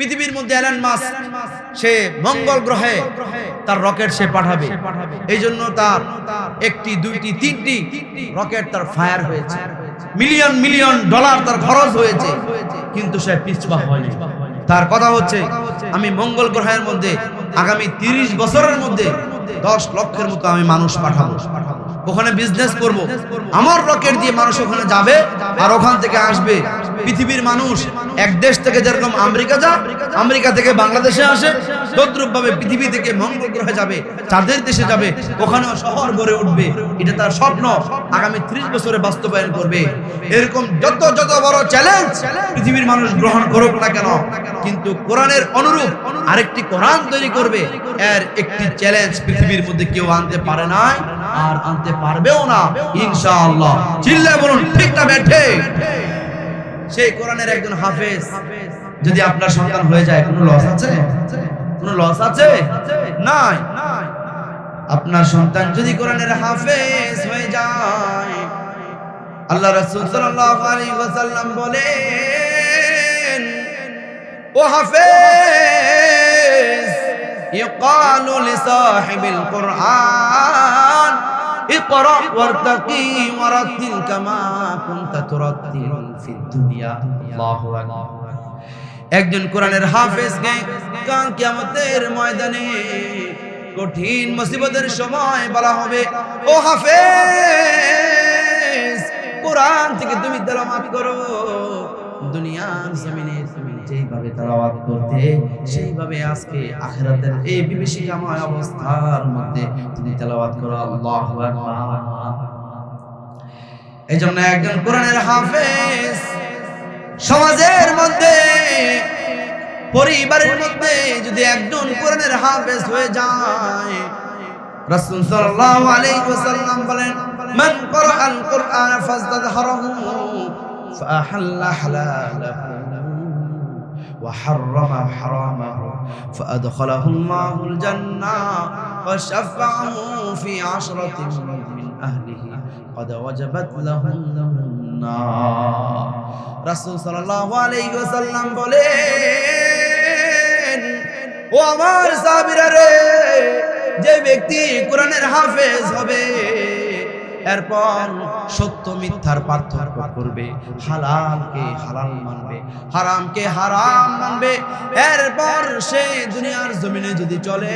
পৃথিবীর মধ্যে এলেন মাস সে মঙ্গল গ্রহে তার রকেট সে পাঠাবে। এই জন্য তার একটি, দুইটি, তিনটি রকেট তার ফায়ার হয়েছে। মিলিয়ন মিলিয়ন ডলার তার খরচ হয়েছে। কিন্তু সে পিছপা হয়নি। তার কথা হচ্ছে, আমি মঙ্গল গ্রহের মধ্যে আগামী তিরিশ বছরের মধ্যে দশ লক্ষের মতো আমি মানুষ পাঠাবো। ওখানে বিজনেস করব। আমার রকেট দিয়ে মানুষ ওখানে যাবে আর ওখান থেকে আসবে। পৃথিবীর মানুষ এক দেশ থেকে যেরকম আমেরিকা যা আমেরিকা থেকে বাংলাদেশে আসে তদ্রুপ ভাবে পৃথিবী থেকে মঙ্গল গ্রহে যাবে, চাঁদের দেশে যাবে, ওখানেও শহর গড়ে উঠবে। এটা তার স্বপ্ন। আগামী ত্রিশ বছরে বাস্তবায়ন করবে। এরকম যত যত বড় চ্যালেঞ্জ পৃথিবীর মানুষ গ্রহণ করুক না কেন, কিন্তু কোরআনের অনুরূপ আরেকটি কোরআন তৈরি করবে। এর একটি চ্যালেঞ্জ পৃথিবীর মধ্যে কেউ আনতে পারে নাই আর আনতে পারবেও না, ইনশাআল্লাহ। চিল্লায় বলুন, ঠিক না বেঠে সেই কোরআনের একজন হাফেজ, যদি আপনার সন্তান হয়ে যায়, কোনো লস আছে? কোনো লস আছে? নাই। আপনার সন্তান যদি কোরআনের হাফেজ হয়ে যায়, আল্লাহ রাসূল সাল্লাল্লাহু আলাইহি ওয়াসাল্লাম বলেন, ও হাফেজ ইকালু লিসাহিবিল কুরআন। اقرأ وارتقي ورتل كما كنت ترتل في الدنيا الله أكبر একজন কোরআনের হাফেজকে কাল কিয়ামতের ময়দানে কঠিন মুসিবতের সময় বলা হবে ও হাফেজ কোরআন থেকে তুমি তেলাওয়াত করো দুনিয়ার জমিনে তুমি যেইভাবে তেলাওয়াত করতে। সেইভাবে আজকে আখেরাতের এই বিভীষিকাময় অবস্থার মধ্যে তিনি তেলাওয়াত করো আল্লাহ এই জন্য একজন কোরআনের হাফেজ সমাজের মধ্যে, পরিবারের মধ্যে যদি একজন কোরআনের হাফেজ হয়ে যায়, রাসূল সাল্লাল্লাহু আলাইহি ওয়াসাল্লাম বলেন, মান করা আল কুরআন ফাজদাদহরহু ফাহাল্লা হালালাহু। وحرم حرامه فأدخله الله الجنة وشفعه في عشرة من أهله قد وجبت له النار রাসূল সাল্লাল্লাহু আলাইহি ওয়াসাল্লাম বলেন ও আমার সাহাবীরা রে যে ব্যক্তি কোরআনের হাফেজ হবে এরপর সত্য মিথ্যার পার্থক্য করবে। হালালকে হালাল মানবে, হারামকে হারাম মানবে। এরপর সে দুনিয়ার জমিনে যদি চলে,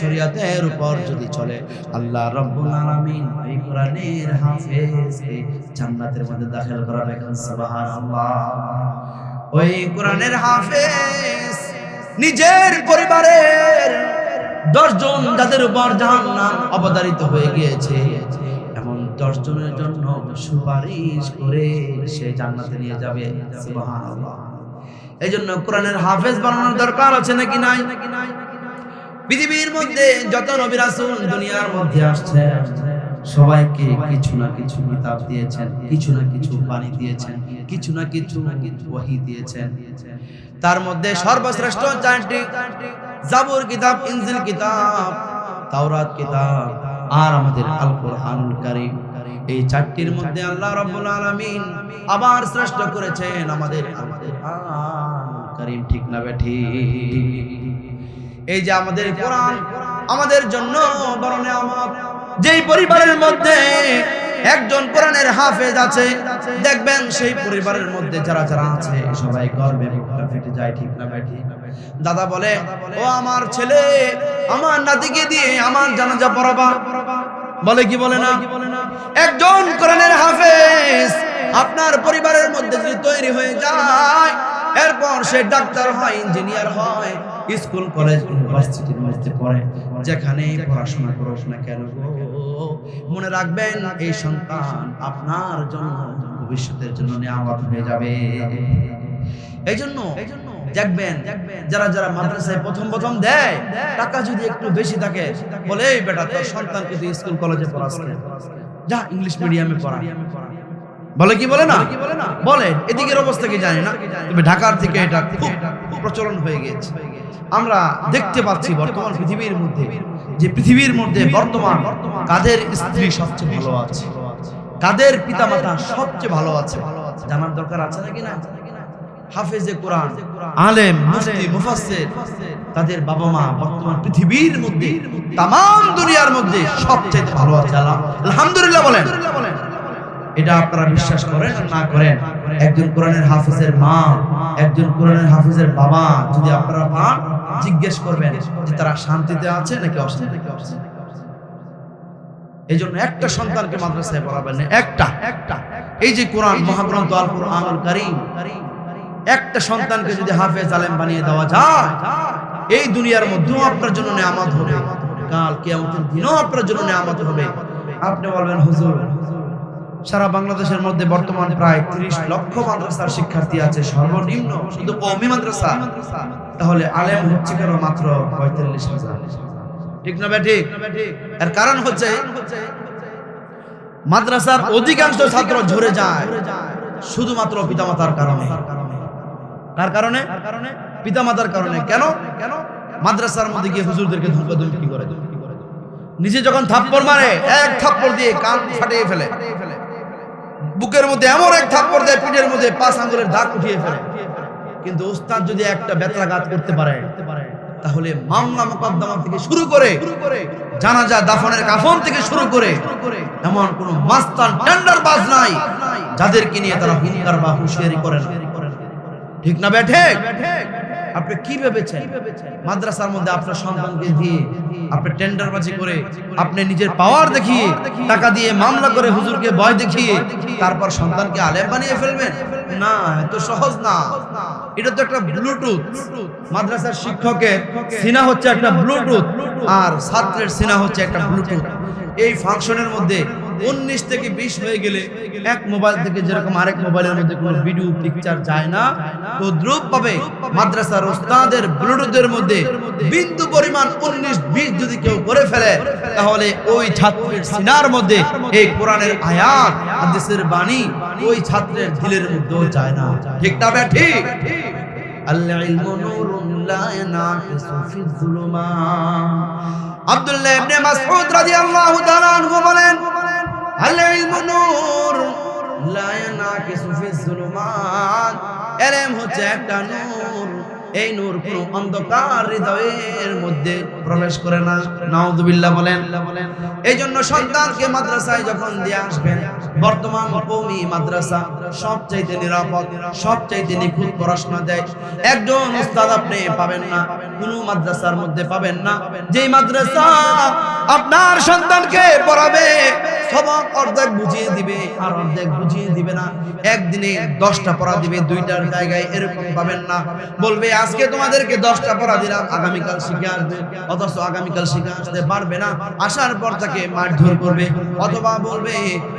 শরিয়াতের উপর যদি চলে, আল্লাহ রব্বুল আলামিন এই কোরআনের হাফেজকে জান্নাতের মধ্যে দাখিল করাবে সুবহানাল্লাহ। ওই কোরআনের হাফেজ নিজের পরিবারের দশজন যাদের উপর জাহান্নাম অবতারিত হয়ে গিয়েছে। দশ জনের জন্য সুপারিশ করে সে জান্নাতে নিয়ে যাবে। এই জন্য কোরআনের হাফেজ বানানোর দরকার আছে নাকি নাই? পৃথিবীর মধ্যে যত নবী রাসূল দুনিয়ার মধ্যে আসছে সবাইকে কিছু না কিছু কিতাব দিয়েছেন, কিছু না কিছু বাণী দিয়েছেন, কিছু না কিছু ওহী দিয়েছেন। তার মধ্যে সর্বশ্রেষ্ঠ জাবুর কিতাব, ইনজিল কিতাব, তাওরাত কিতাব আর আমাদের আল কোরআনুল কারিম। এই চারটির মধ্যে আল্লাহ রাব্বুল আলামিন আবার শ্রেষ্ঠ করেছেন আমাদের আল কোরআন কারীম, ঠিক না বেঠি এই যে আমাদের কোরআন আমাদের জন্য বড় নেয়ামত। যেই পরিবারের মধ্যে একজন কোরআনের হাফেজ আছে। দেখবেন সেই পরিবারের মধ্যে যারা যারা আছে, সবাই গর্বে বুকটা ফেটে যায়, ঠিক না বেঠি দাদা বলে, ও আমার ছেলে, আমার নাতিকে দিয়ে আমার জানাজা পড়াবা। বলে কি বলে না? একজন কোরআনের হাফেজ আপনার পরিবারের মধ্যে যদি তৈরি হয়ে যায় এরপর সে ডাক্তার হয়, ইঞ্জিনিয়ার হয়, স্কুল, কলেজ, ইউনিভার্সিটির মধ্যে পড়ে যেখানে পড়াশোনা করুক না কেন মনে রাখবেন, এই সন্তান আপনার জন্য, ভবিষ্যতের জন্য নিয়ামত হয়ে যাবে। এই জন্য দেখবেন, যারা যারা মাদ্রাসায় প্রথম প্রথম দেয়, টাকা যদি একটু বেশি থাকে, বলে, এই বেটা, তোর সন্তানকে তুই স্কুল, কলেজে পড়াস যা, ইংলিশ মিডিয়ামে পড়া। বলে কি বলে না? বলে এদিকের অবস্থা কি জানি না? তবে ঢাকার থেকে এটা খুব প্রচলন হয়ে গেছে আমরা দেখতে পাচ্ছি বর্তমান পৃথিবীর মধ্যে যে পৃথিবীর মধ্যে বর্তমান কাদের স্ত্রী সবচেয়ে ভালো আছে? কাদের পিতামাতা সবচেয়ে ভালো আছে? জানার দরকার আছে নাকি না? হাফেজে কোরআন আলেম মুফতি মুফাসসির তাদের বাবা মা বর্তমান পৃথিবীর মধ্যে তাম দুনিয়ার মধ্যে সবচেয়ে ভালো আছে আলহামদুলিল্লাহ বলেন। এটা আপনারা বিশ্বাস করেন না করেন? একজন কোরআনের হাফেজের মা, একজন কোরআনের হাফেজের বাবা যদি আপনারা পান, জিজ্ঞেস করবেন যে তারা শান্তিতে আছে নাকি অশান্তিতে এই জন্য একটা সন্তানকে মাদ্রাসায় পড়াবেন একটা একটা। এই যে কোরআন মহাগ্রন্থ আল একটা সন্তানকে যদি হাফেজ আলেম বানিয়ে দেওয়া যায়, এই দুনিয়ার মধ্যেও আপনার জন্য নেয়ামত হবে। কাল কিয়ামতের দিনও আপনার জন্য নেয়ামত হবে। আপনি বলবেন, হুজুর সারা বাংলাদেশের মধ্যে বর্তমান প্রায় 30 লক্ষ মাদ্রাসার শিক্ষার্থী আছে সর্বনিম্ন। শুধু কওমি মাদ্রাসা, তাহলে আলেম হচ্ছে কেন মাত্র পঁয়তাল্লিশ হাজার? ঠিক না ব্যাটি? এর কারণ হচ্ছে, মাদ্রাসার অধিকাংশ ছাত্র ঝরে যায়, শুধুমাত্র পিতামাতার কারণে। কার কারণে? পিতামাতার কারণে। কেন? কেন মাদ্রাসার মধ্যে গিয়ে হুজুরদেরকে ধমকাধমকি করে নিজে যখন থাপ্পড় মারে, এক থাপ্পড় দিয়ে কান ফাটিয়ে ফেলে। বুকের মধ্যে এমন এক থাপ্পড় দেয়, পিঠের মধ্যে পাঁচ আঙ্গুলের দাগ উঠিয়ে ফেলে। কিন্তু উস্তাদ যদি একটা বেত্রাঘাত করতে পারে, তাহলে মামলা মোকদ্দমা থেকে শুরু করে, জানাজা দাফনের কাফন থেকে শুরু করে, এমন কোন মাস্তান টেন্ডার বাজ নাই, যাদেরকে নিয়ে তারা হুঙ্কার বা হুঁশিয়ারি করেন। ঠিক না বেঠে আপনি কি ভেবেছেন? মাদ্রাসার মধ্যে আপনার সন্তানকে দিয়ে আপনি টেন্ডারবাজি করে আপনি নিজের পাওয়ার দেখিয়ে টাকা দিয়ে মামলা করে হুজুরকে ভয় দেখিয়ে তারপর সন্তানকে আলেম বানিয়ে ফেলবেন? না এত সহজ না। এটা তো একটা ব্লুটুথ মাদ্রাসার শিক্ষকের সিনা হচ্ছে একটা ব্লুটুথ আর ছাত্রের সিনা হচ্ছে একটা ব্লুটুথ এই ফাংশনের মধ্যে উনিশ থেকে বিশ হয়ে গেলে এক মোবাইল থেকে যেরকম আরেক মোবাইলের মধ্যে কোনো ভিডিও পিকচার যায় না। তো দ্রুপ পাবে মাদ্রাসার ওস্তাদের ব্লুটুথের মধ্যে বিন্দু পরিমাণ উনিশ, বিশ যদি কেউ করে ফেলে, তাহলে ওই ছাত্রের সিনার মধ্যে এই কোরআনের আয়াত, হাদিসের বাণী ওই ছাত্রের ঢিলের মধ্যেও যায় না। ঠিক না ঠিক আব্দুল্লাহ ইবনে মাসউদ রাদিয়াল্লাহু তাআলা বলেন আল ইলমু নূর লা ইয়ানাকিসু ফি যুলুমাত নূর। এই নূর কোন অন্ধকার হৃদয়ের মধ্যে প্রবেশ করে না। নাউযুবিল্লাহ বলেন। এই জন্য সন্তানকে মাদ্রাসায় যখন দিয়ে আসবেন, বর্তমান কওমি মাদ্রাসা সবচাইতে নিরাপদ, সবচাইতে নিখুঁত পড়াশোনা দেয়। একজন উস্তাদ আপনি পাবেন না, কোন মাদ্রাসার মধ্যে পাবেন না। যেই মাদ্রাসা আপনার সন্তানকে পড়াবে সবক অর্ধেক বুঝিয়ে দিবে আর অর্ধেক বুঝিয়ে দিবে না। একদিনে দশটা পড়া দিবে, দুইটার জায়গায় এরকম পাবেন না। বলবে, আজকে তোমাদেরকে দশটা পড়া দিলাম, আগামীকাল শিখে আসবে। অথচ আগামীকাল শিখে আসতে পারবে না। আসার পর তাকে মারধর করবে। অথবা বলবে,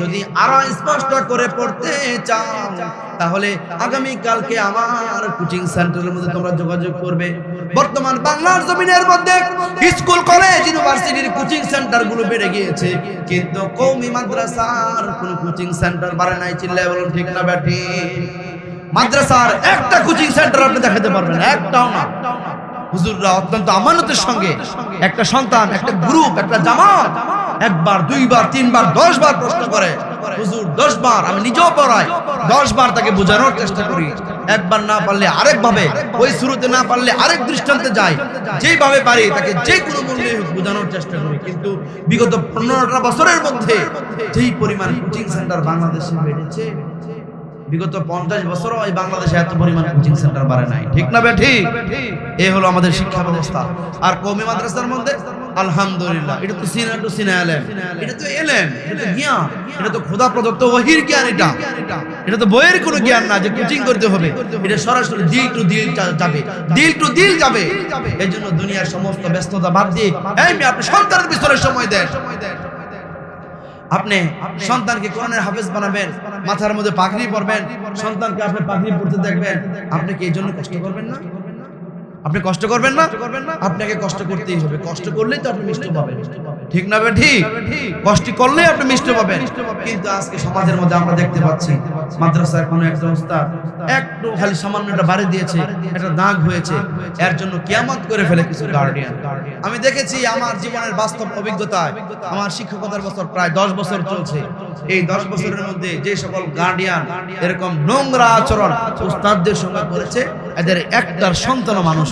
যদি আরও স্পষ্ট করে পড়তে চাও, তাহলে আগামী কালকে আমার কোচিং সেন্টারের মধ্যে তোমরা যোগাযোগ করবে। বর্তমান বাংলার জমিনের মধ্যে স্কুল, কলেজ, ইউনিভার্সিটির কোচিং সেন্টারগুলো বেড়ে গিয়েছে। কিন্তু কৌমি মাদ্রাসার কোন কোচিং সেন্টার বাড়ে নাই, চিল্লায় বলুন, ঠিক না ব্যাটি? মাদ্রাসার একটা কোচিং সেন্টার আপনি দেখাতে পারবেন, একটাও না। হুজুররা অত্যন্ত আমানতের সঙ্গে একটা সন্তান, একটা গ্রুপ একটা জামাত একবার, দুইবার, তিনবার দশ বার প্রশ্ন করে, হুজুর দশ বার আমি নিজেও পড়াই। দশ বার তাকে বোঝানোর চেষ্টা করি। একবার না পারলে আরেক ভাবে, ওই শুরুতে না পারলে আরেক দৃষ্টান্তে যাই যেভাবে পারি তাকে যে কোনো মূল্যে বোঝানোর চেষ্টা করি কিন্তু বিগত পনেরোটা বছরের মধ্যে যেই পরিমাণ কোচিং সেন্টার বাংলাদেশে বেড়েছে, বিগত পঞ্চাশ বছরও এই বাংলাদেশে এত পরিমাণ কোচিং সেন্টার বাড়ে নাই। ঠিক না বে ঠিক? এ হলো আমাদের শিক্ষা ব্যবস্থা। আর কৌমি মাদ্রাসার মধ্যে আলহামদুলিল্লাহ। এটা তো সিনা টু সিনা এলেন। এটা তো এলেন। এটা জ্ঞান এটা তো খোদা প্রদত্ত ওহির জ্ঞান এটা। এটা তো বইয়ের কোনো জ্ঞান না যে কোচিং করতে হবে। এটা সরাসরি দিল টু দিল যাবে। দিল টু দিল যাবে। এই জন্য দুনিয়ার সমস্ত ব্যস্ততা বাদ দিয়ে, এই আপনি সন্তানের পিছনে সময় দেন। আপনি সন্তানকে কোরআনের হাফেজ বানাবেন, মাথার মধ্যে পাগড়ি পরবেন, সন্তানকে আপনি পাগড়ি পরতে দেখবেন। আপনি কি এই জন্য কষ্ট করবেন না? আপনি কষ্ট করবেন না? আপনাকে কষ্ট করতেই হবে। কষ্ট করলেই তো আপনি মিষ্টি পাবেন। ঠিক না ঠিক? কষ্ট করলে আপনি মিষ্টি পাবেন। কিন্তু আজকে সমাজের মধ্যে আমরা দেখতে পাচ্ছি মাদ্রাসার কোনো একটা উস্তাদ একটু খালি সামান্য একটা বাড়ি দিয়েছে একটা দাগ হয়েছে। এর জন্য কিয়ামত করে ফেলে কিছু গার্ডিয়ান আমি দেখেছি আমার জীবনের বাস্তব অভিজ্ঞতায় আমার শিক্ষকতার বছর প্রায় দশ বছর চলছে। এই দশ বছরের মধ্যে যে সকল গার্ডিয়ান এরকম নোংরা আচরণ উস্তাদদের সঙ্গে করেছে এদের একটার সন্তান মানুষ